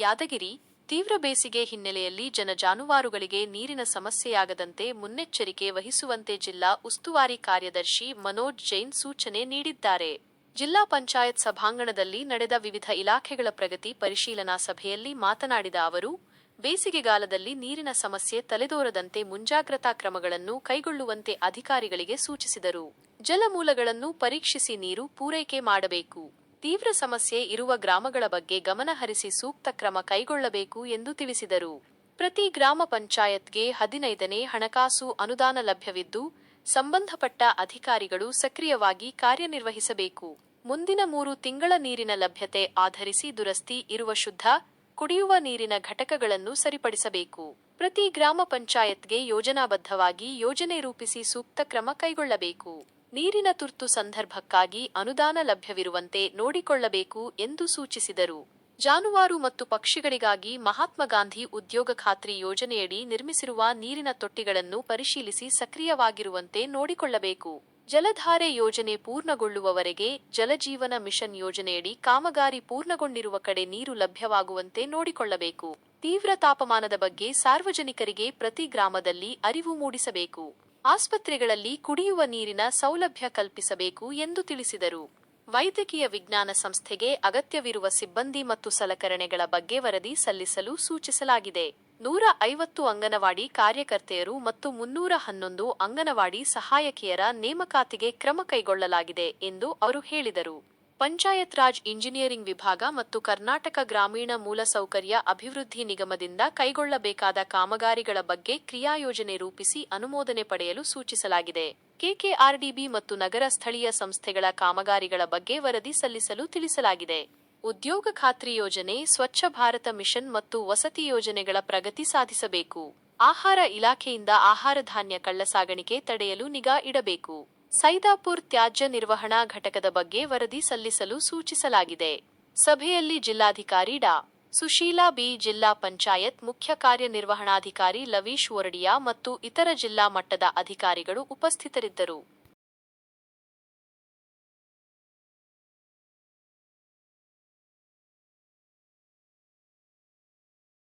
ಯಾದಗಿರಿ ತೀವ್ರ ಬೇಸಿಗೆ ಹಿನ್ನೆಲೆಯಲ್ಲಿ ಜನ ಜಾನುವಾರುಗಳಿಗೆ ನೀರಿನ ಸಮಸ್ಯೆಯಾಗದಂತೆ ಮುನ್ನೆಚ್ಚರಿಕೆ ವಹಿಸುವಂತೆ ಜಿಲ್ಲಾ ಉಸ್ತುವಾರಿ ಕಾರ್ಯದರ್ಶಿ ಮನೋಜ್ ಜೈನ್ ಸೂಚನೆ ನೀಡಿದ್ದಾರೆ. ಜಿಲ್ಲಾ ಪಂಚಾಯತ್ ಸಭಾಂಗಣದಲ್ಲಿ ನಡೆದ ವಿವಿಧ ಇಲಾಖೆಗಳ ಪ್ರಗತಿ ಪರಿಶೀಲನಾ ಸಭೆಯಲ್ಲಿ ಮಾತನಾಡಿದ ಅವರು, ಬೇಸಿಗೆಗಾಲದಲ್ಲಿ ನೀರಿನ ಸಮಸ್ಯೆ ತಲೆದೋರದಂತೆ ಮುಂಜಾಗ್ರತಾ ಕ್ರಮಗಳನ್ನು ಕೈಗೊಳ್ಳುವಂತೆ ಅಧಿಕಾರಿಗಳಿಗೆ ಸೂಚಿಸಿದರು. ಜಲಮೂಲಗಳನ್ನು ಪರೀಕ್ಷಿಸಿ ನೀರು ಪೂರೈಕೆ ಮಾಡಬೇಕು. ತೀವ್ರ ಸಮಸ್ಯೆ ಇರುವ ಗ್ರಾಮಗಳ ಬಗ್ಗೆ ಗಮನಹರಿಸಿ ಸೂಕ್ತ ಕ್ರಮ ಕೈಗೊಳ್ಳಬೇಕು ಎಂದು ತಿಳಿಸಿದರು. ಪ್ರತಿ ಗ್ರಾಮ ಪಂಚಾಯತ್ಗೆ ಹದಿನೈದನೇ ಹಣಕಾಸು ಅನುದಾನ ಲಭ್ಯವಿದ್ದು, ಸಂಬಂಧಪಟ್ಟ ಅಧಿಕಾರಿಗಳು ಸಕ್ರಿಯವಾಗಿ ಕಾರ್ಯನಿರ್ವಹಿಸಬೇಕು. ಮುಂದಿನ ಮೂರು ತಿಂಗಳ ನೀರಿನ ಲಭ್ಯತೆ ಆಧರಿಸಿ ದುರಸ್ತಿ ಇರುವ ಶುದ್ಧ, ಕುಡಿಯುವ ನೀರಿನ ಘಟಕಗಳನ್ನು ಸರಿಪಡಿಸಬೇಕು. ಪ್ರತಿ ಗ್ರಾಮ ಪಂಚಾಯತ್ಗೆ ಯೋಜನಾಬದ್ಧವಾಗಿ ಯೋಜನೆ ರೂಪಿಸಿ ಸೂಕ್ತ ಕ್ರಮ ಕೈಗೊಳ್ಳಬೇಕು. ನೀರಿನ ತುರ್ತು ಸಂದರ್ಭಕ್ಕಾಗಿ ಅನುದಾನ ಲಭ್ಯವಿರುವಂತೆ ನೋಡಿಕೊಳ್ಳಬೇಕು ಎಂದು ಸೂಚಿಸಿದರು. ಜಾನುವಾರು ಮತ್ತು ಪಕ್ಷಿಗಳಿಗಾಗಿ ಮಹಾತ್ಮ ಗಾಂಧಿ ಉದ್ಯೋಗ ಖಾತ್ರಿ ಯೋಜನೆಯಡಿ ನಿರ್ಮಿಸಿರುವ ನೀರಿನ ತೊಟ್ಟಿಗಳನ್ನು ಪರಿಶೀಲಿಸಿ ಸಕ್ರಿಯವಾಗಿರುವಂತೆ ನೋಡಿಕೊಳ್ಳಬೇಕು. ಜಲಧಾರೆ ಯೋಜನೆ ಪೂರ್ಣಗೊಳ್ಳುವವರೆಗೆ ಜಲಜೀವನ ಮಿಷನ್ ಯೋಜನೆಯಡಿ ಕಾಮಗಾರಿ ಪೂರ್ಣಗೊಂಡಿರುವ ಕಡೆ ನೀರು ಲಭ್ಯವಾಗುವಂತೆ ನೋಡಿಕೊಳ್ಳಬೇಕು. ತೀವ್ರ ತಾಪಮಾನದ ಬಗ್ಗೆ ಸಾರ್ವಜನಿಕರಿಗೆ ಪ್ರತಿ ಗ್ರಾಮದಲ್ಲಿ ಅರಿವು ಮೂಡಿಸಬೇಕು. ಆಸ್ಪತ್ರೆಗಳಲ್ಲಿ ಕುಡಿಯುವ ನೀರಿನ ಸೌಲಭ್ಯ ಕಲ್ಪಿಸಬೇಕು ಎಂದು ತಿಳಿಸಿದರು. ವೈದ್ಯಕೀಯ ವಿಜ್ಞಾನ ಸಂಸ್ಥೆಗೆ ಅಗತ್ಯವಿರುವ ಸಿಬ್ಬಂದಿ ಮತ್ತು ಸಲಕರಣೆಗಳ ಬಗ್ಗೆ ವರದಿ ಸಲ್ಲಿಸಲು ಸೂಚಿಸಲಾಗಿದೆ. ನೂರ ಐವತ್ತು ಅಂಗನವಾಡಿ ಕಾರ್ಯಕರ್ತೆಯರು ಮತ್ತು ಮುನ್ನೂರ ಹನ್ನೊಂದು ಅಂಗನವಾಡಿ ಸಹಾಯಕಿಯರ ನೇಮಕಾತಿಗೆ ಕ್ರಮ ಕೈಗೊಳ್ಳಲಾಗಿದೆ ಎಂದು ಅವರು ಹೇಳಿದರು. ಪಂಚಾಯತ್ ರಾಜ್ ಇಂಜಿನಿಯರಿಂಗ್ ವಿಭಾಗ ಮತ್ತು ಕರ್ನಾಟಕ ಗ್ರಾಮೀಣ ಮೂಲಸೌಕರ್ಯ ಅಭಿವೃದ್ಧಿ ನಿಗಮದಿಂದ ಕೈಗೊಳ್ಳಬೇಕಾದ ಕಾಮಗಾರಿಗಳ ಬಗ್ಗೆ ಕ್ರಿಯಾಯೋಜನೆ ರೂಪಿಸಿ ಅನುಮೋದನೆ ಪಡೆಯಲು ಸೂಚಿಸಲಾಗಿದೆ. ಕೆಕೆಆರ್ಡಿಬಿ ಮತ್ತು ನಗರ ಸ್ಥಳೀಯ ಸಂಸ್ಥೆಗಳ ಕಾಮಗಾರಿಗಳ ಬಗ್ಗೆ ವರದಿ ಸಲ್ಲಿಸಲು ತಿಳಿಸಲಾಗಿದೆ. ಉದ್ಯೋಗ ಖಾತ್ರಿ ಯೋಜನೆ, ಸ್ವಚ್ಛ ಭಾರತ ಮಿಷನ್ ಮತ್ತು ವಸತಿ ಯೋಜನೆಗಳ ಪ್ರಗತಿ ಸಾಧಿಸಬೇಕು. ಆಹಾರ ಇಲಾಖೆಯಿಂದ ಆಹಾರ ಧಾನ್ಯ ಕಳ್ಳಸಾಗಣಿಕೆ ತಡೆಯಲು ನಿಗಾ ಇಡಬೇಕು. ಸೈದಾಪುರ್ ತ್ಯಾಜ್ಯ ನಿರ್ವಹಣಾ ಘಟಕದ ಬಗ್ಗೆ ವರದಿ ಸಲ್ಲಿಸಲು ಸೂಚಿಸಲಾಗಿದೆ. ಸಭೆಯಲ್ಲಿ ಜಿಲ್ಲಾಧಿಕಾರಿ ಡಾ. ಸುಶೀಲಾ ಬಿ. ಜಿಲ್ಲಾ ಪಂಚಾಯತ್ ಮುಖ್ಯ ಕಾರ್ಯನಿರ್ವಹಣಾಧಿಕಾರಿ ಲವೀಶ್ ವರಡಿಯಾ ಮತ್ತು ಇತರ ಜಿಲ್ಲಾ ಮಟ್ಟದ ಅಧಿಕಾರಿಗಳು ಉಪಸ್ಥಿತರಿದ್ದರು.